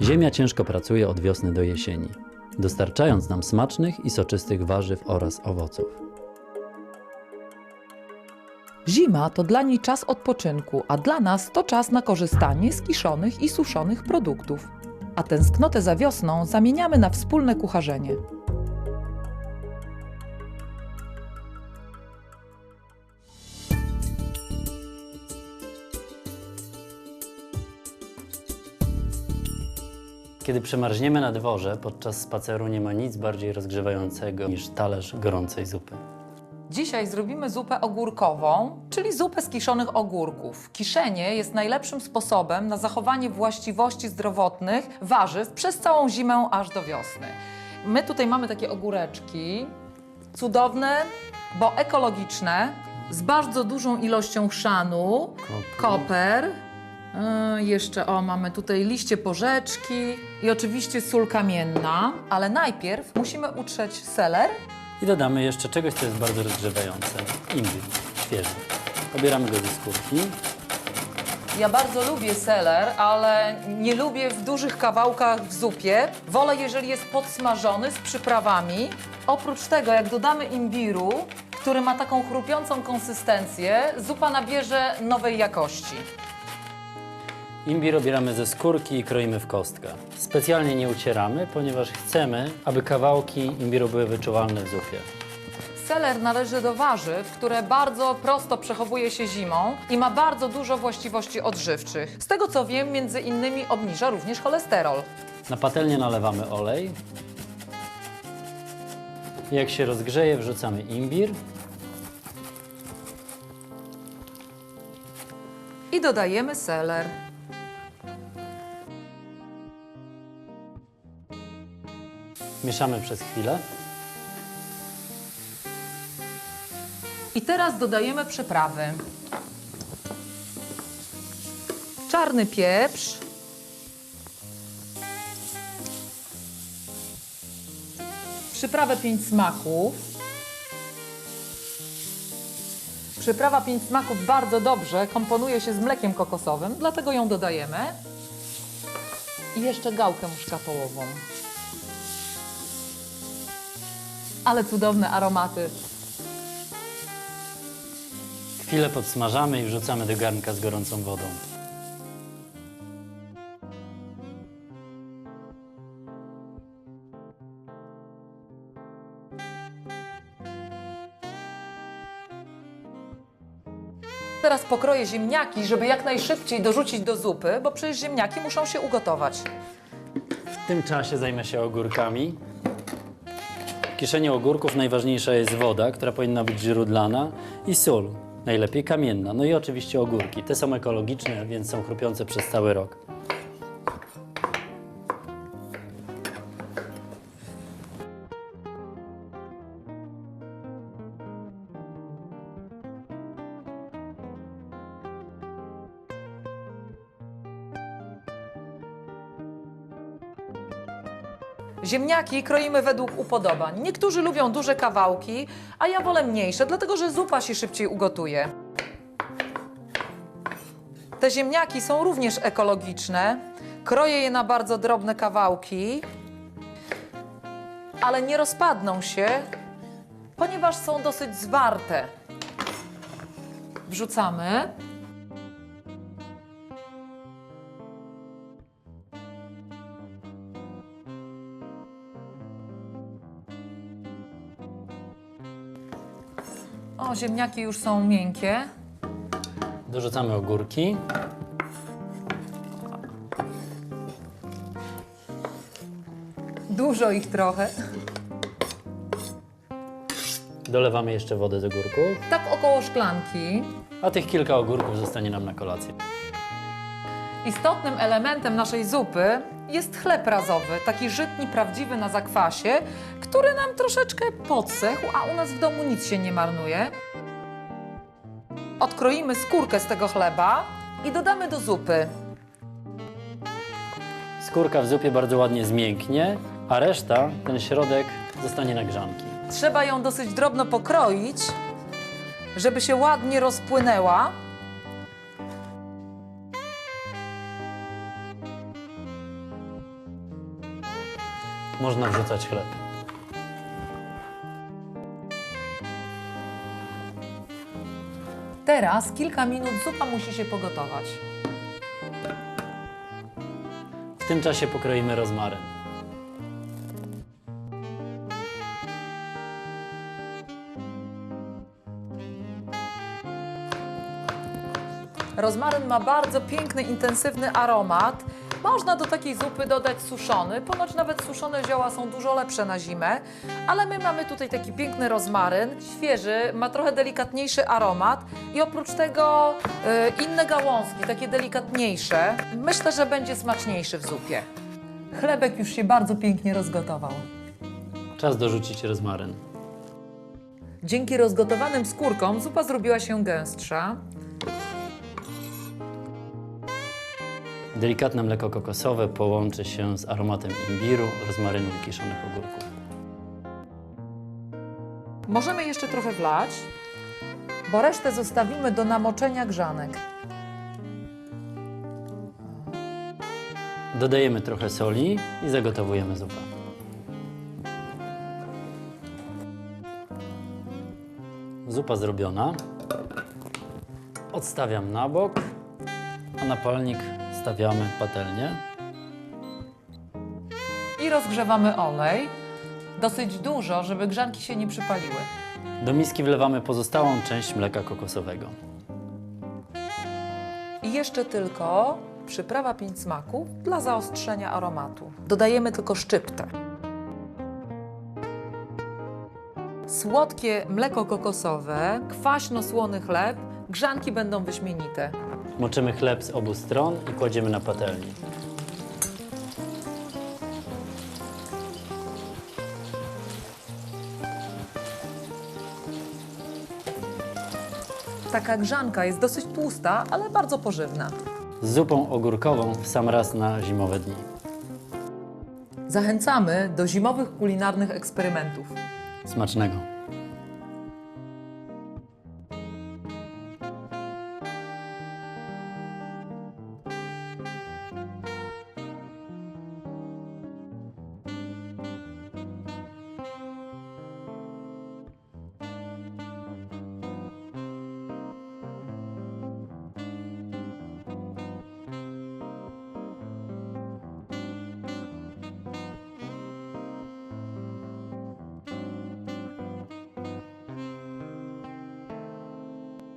Ziemia ciężko pracuje od wiosny do jesieni, dostarczając nam smacznych i soczystych warzyw oraz owoców. Zima to dla niej czas odpoczynku, a dla nas to czas na korzystanie z kiszonych i suszonych produktów. A tęsknotę za wiosną zamieniamy na wspólne kucharzenie. Kiedy przemarzniemy na dworze, podczas spaceru nie ma nic bardziej rozgrzewającego niż talerz gorącej zupy. Dzisiaj zrobimy zupę ogórkową, czyli zupę z kiszonych ogórków. Kiszenie jest najlepszym sposobem na zachowanie właściwości zdrowotnych warzyw przez całą zimę aż do wiosny. My tutaj mamy takie ogóreczki, cudowne, bo ekologiczne, z bardzo dużą ilością chrzanu, koper. Yy, jeszcze o, mamy tutaj liście porzeczki i oczywiście sól kamienna, ale najpierw musimy utrzeć seler I dodamy jeszcze czegoś, co jest bardzo rozgrzewające. Imbir, świeży. Obieramy go ze skórki. Ja bardzo lubię seler, ale nie lubię w dużych kawałkach w zupie. Wolę, jeżeli jest podsmażony z przyprawami. Oprócz tego, jak dodamy imbiru, który ma taką chrupiącą konsystencję, zupa nabierze nowej jakości. Imbir obieramy ze skórki i kroimy w kostkę. Specjalnie nie ucieramy, ponieważ chcemy, aby kawałki imbiru były wyczuwalne w zupie. Seler należy do warzyw, które bardzo prosto przechowuje się zimą i ma bardzo dużo właściwości odżywczych. Z tego co wiem, między innymi obniża również cholesterol. Na patelnię nalewamy olej. Jak się rozgrzeje, wrzucamy imbir. I dodajemy seler. Mieszamy przez chwilę. I teraz dodajemy przyprawy. Czarny pieprz. Przyprawę pięć smaków. Przyprawa pięć smaków bardzo dobrze komponuje się z mlekiem kokosowym, dlatego ją dodajemy. I jeszcze gałkę muszkatołową. Ale cudowne aromaty. Chwilę podsmażamy i wrzucamy do garnka z gorącą wodą. Teraz pokroję ziemniaki, żeby jak najszybciej dorzucić do zupy, bo przecież ziemniaki muszą się ugotować. W tym czasie zajmę się ogórkami. W kieszeni ogórków najważniejsza jest woda, która powinna być źródlana i sól, najlepiej kamienna. No i oczywiście ogórki. Te są ekologiczne, więc są chrupiące przez cały rok. Ziemniaki kroimy według upodobań. Niektórzy lubią duże kawałki, a ja wolę mniejsze, dlatego że zupa się szybciej ugotuje. Te ziemniaki są również ekologiczne. Kroję je na bardzo drobne kawałki, ale nie rozpadną się, ponieważ są dosyć zwarte. Wrzucamy. O, ziemniaki już są miękkie. Dorzucamy ogórki. Dużo ich trochę. Dolewamy jeszcze wodę z ogórków, Tak około szklanki. a tych kilka ogórków zostanie nam na kolację. Istotnym elementem naszej zupy jest chleb razowy, taki żytni, prawdziwy na zakwasie, który nam troszeczkę podsechł, a u nas w domu nic się nie marnuje. Odkroimy skórkę z tego chleba i dodamy do zupy. Skórka w zupie bardzo ładnie zmięknie, a reszta, ten środek, zostanie na grzanki. Trzeba ją dosyć drobno pokroić, żeby się ładnie rozpłynęła. można wrzucać chleb. Teraz kilka minut zupa musi się pogotować. W tym czasie pokroimy rozmaryn. Rozmaryn ma bardzo piękny, intensywny aromat. Można do takiej zupy dodać suszony, ponoć nawet suszone zioła są dużo lepsze na zimę, ale my mamy tutaj taki piękny rozmaryn, świeży, ma trochę delikatniejszy aromat i oprócz tego y, inne gałązki, takie delikatniejsze. Myślę, że będzie smaczniejszy w zupie. Chlebek już się bardzo pięknie rozgotował. Czas dorzucić rozmaryn. Dzięki rozgotowanym skórkom zupa zrobiła się gęstsza. Delikatne mleko kokosowe połączy się z aromatem imbiru, rozmarynu i kiszonych ogórków. Możemy jeszcze trochę wlać, bo resztę zostawimy do namoczenia grzanek. Dodajemy trochę soli i zagotowujemy zupę. Zupa zrobiona. Odstawiam na bok, a na palnik stawiamy patelnię. I rozgrzewamy olej. Dosyć dużo, żeby grzanki się nie przypaliły. Do miski wlewamy pozostałą część mleka kokosowego. I jeszcze tylko przyprawa pięć smaków dla zaostrzenia aromatu. Dodajemy tylko szczyptę. Słodkie mleko kokosowe, kwaśno-słony chleb, grzanki będą wyśmienite. Moczymy chleb z obu stron i kładziemy na patelni. Taka grzanka jest dosyć tłusta, ale bardzo pożywna. Z zupą ogórkową w sam raz na zimowe dni. Zachęcamy do zimowych kulinarnych eksperymentów. Smacznego!